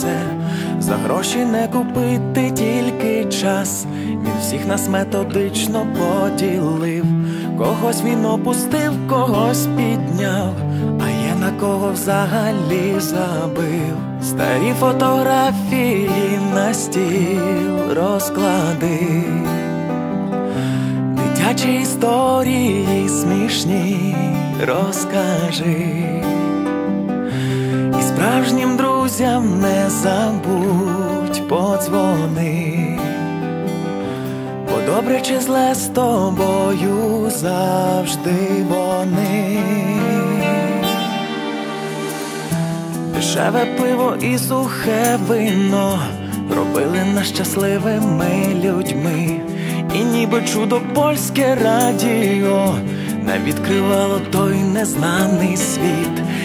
все. За гроші не купити тільки час. Він всіх нас методично поділив. Когось він опустив, когось підняв, а є на кого взагалі забив. Старі фотографії на стіл розклади, дитячі історії смішні розкажи. І справжнім друзям не забудь подзвони. Бо добре чи зле з тобою завжди вони. Дешеве пиво і сухе вино робили нас щасливими людьми, і ніби чудо польське радіо не відкривало той незнаний світ.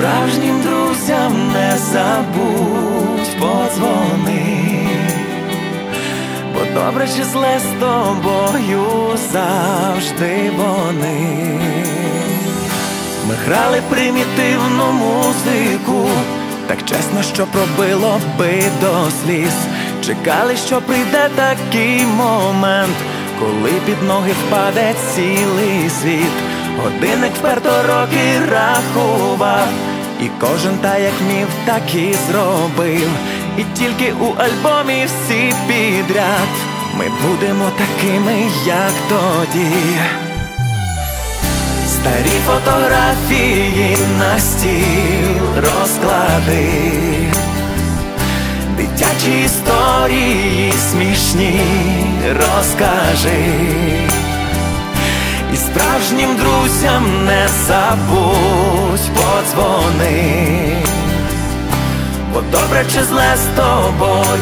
Справжнім друзям не забудь подзвони, бо добре чи зле з тобою завжди вони. Ми грали примітивну музику, так чесно, що пробило би до сліз. Чекали, що прийде такий момент, коли під ноги впаде цілий світ. Годинник вперто роки рахував, кожен та як міг, так і зробив. І тільки у альбомі всі підряд ми будемо такими, як тоді. Старі фотографії на стіл розклади, дитячі історії смішні розкажи. І справжнім друзям не забудь подзвони, бо добре чи зле з тобою